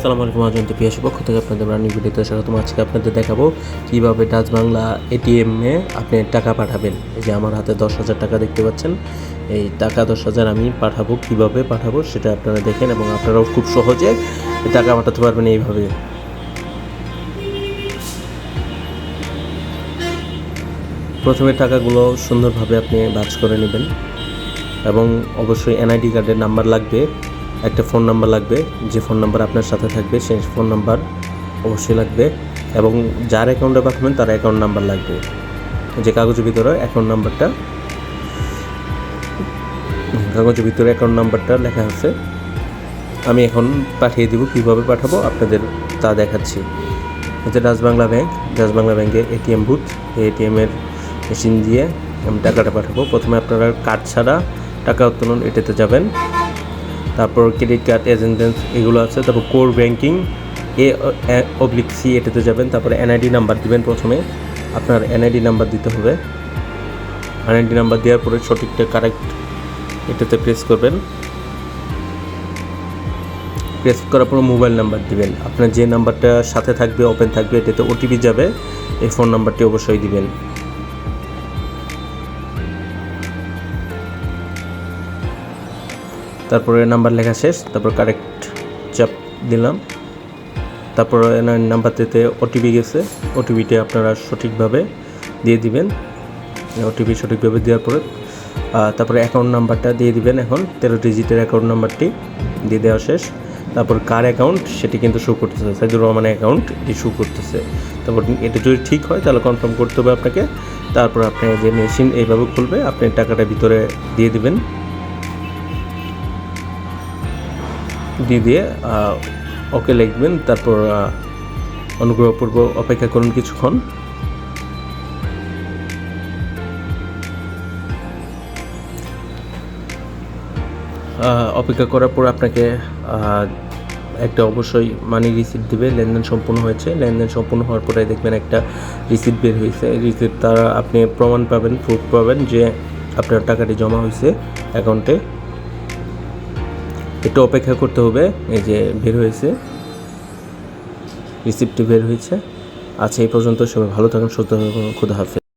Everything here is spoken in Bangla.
আসসালামু আলাইকুম অজন্ত পিয়াসী পক্ষ থেকে আপনাদের রানি ভিডিওতে স্বাগতম আজকে আপনাদের দেখাবো কীভাবে ডাচ বাংলা এটিএমে আপনি টাকা পাঠাবেন। এই যে আমার হাতে দশ হাজার টাকা দেখতে পাচ্ছেন। এই টাকা দশ হাজার আমি পাঠাবো, কীভাবে পাঠাবো সেটা আপনারা দেখেন এবং আপনারাও খুব সহজে টাকা পাঠাতে পারবেন এইভাবে। প্রথমে টাকাগুলো সুন্দরভাবে আপনি বাজ করে নেবেন এবং অবশ্যই এনআইডি কার্ডের নাম্বার লাগবে। একটা ফোন নাম্বার লাগবে, যে ফোন নাম্বার আপনার সাথে থাকবে সেই ফোন নাম্বার অবশ্যই লাগবে এবং যার অ্যাকাউন্টে পাঠাবেন তার অ্যাকাউন্ট নাম্বার লাগবে। যে কাগজের ভিতরে অ্যাকাউন্ট নাম্বারটা, কাগজের ভিতরে অ্যাকাউন্ট নাম্বারটা লেখা আছে, আমি এখন পাঠিয়ে দিব কীভাবে পাঠাবো আপনাদের তা দেখাচ্ছি। হচ্ছে ডাচবাংলা ব্যাংক ডাচবাংলা ব্যাংকে এটিএম বুথ এটিএমের মেশিন দিয়ে আমি টাকাটা পাঠাবো। প্রথমে আপনারা কার্ড ছাড়া টাকা উত্তোলন এটাতে যাবেন। তারপর ক্রেডিট কার্ড এজেন্টেন্স এগুলো আছে। তারপর কোর ব্যাংকিং এ অবলিক সি এটাতে যাবেন। তারপরে এনআইডি নাম্বার দিবেন প্রথমে। আপনার এনআইডি নাম্বার দিতে হবে। এনআইডি নাম্বার দেওয়ার পরে সঠিকটা কারেক্ট এটাতে প্রেস করবেন। প্রেস করার পর মোবাইল নাম্বার দিবেন। আপনার যে নাম্বারটা সাথে থাকবে ওপেন থাকবে, এটাতে ওটিপি যাবে। এই ফোন নাম্বারটি অবশ্যই দিবেন। তারপরে নাম্বার লেখা শেষ, তারপর কারেক্ট চাপ দিলাম। তারপর নাম্বারটিতে ওটিপি গেছে ওটিপিটি আপনারা সঠিকভাবে দিয়ে দিবেন। ওটিপি সঠিকভাবে দেওয়ার পরে তারপরে অ্যাকাউন্ট নাম্বারটা দিয়ে দিবেন এখন, তেরো ডিজিটের অ্যাকাউন্ট নাম্বারটি দিয়ে দেওয়া শেষ। তারপর কার অ্যাকাউন্ট সেটি কিন্তু শো করতেছে, সাইদুর রহমানের অ্যাকাউন্ট এটি শো করতেছে। তারপর এটা যদি ঠিক হয়, তাহলে কনফার্ম করতে হবে আপনাকে। তারপর আপনি যে মেশিন এইভাবে খুলবে, আপনি টাকাটা ভিতরে দিয়ে দিবেন। দিয়ে দিয়ে ওকে লিখবেন তারপর আহ, অনুগ্রহপূর্বক অপেক্ষা করুন কিছুক্ষণ। অপেক্ষা করার পর আপনাকে একটা অবশ্যই মানি রিসিপ্ট দিবে লেনদেন সম্পূর্ণ হয়েছে। লেনদেন সম্পূর্ণ হওয়ার পরে দেখবেন একটা রিসিপ্ট বের হয়েছে। রিসিপ্ট দ্বারা আপনি প্রমাণ পাবেন প্রুফ পাবেন যে আপনার টাকাটি জমা হয়েছে অ্যাকাউন্টে একটু অপেক্ষা করতে হবে, এই যে বের হয়েছে। রিসিপ্টটি বের হয়েছে। আচ্ছা এই পর্যন্ত সবাই ভালো থাকুন, সুস্থ থাকুন, খুদা হাফেজ।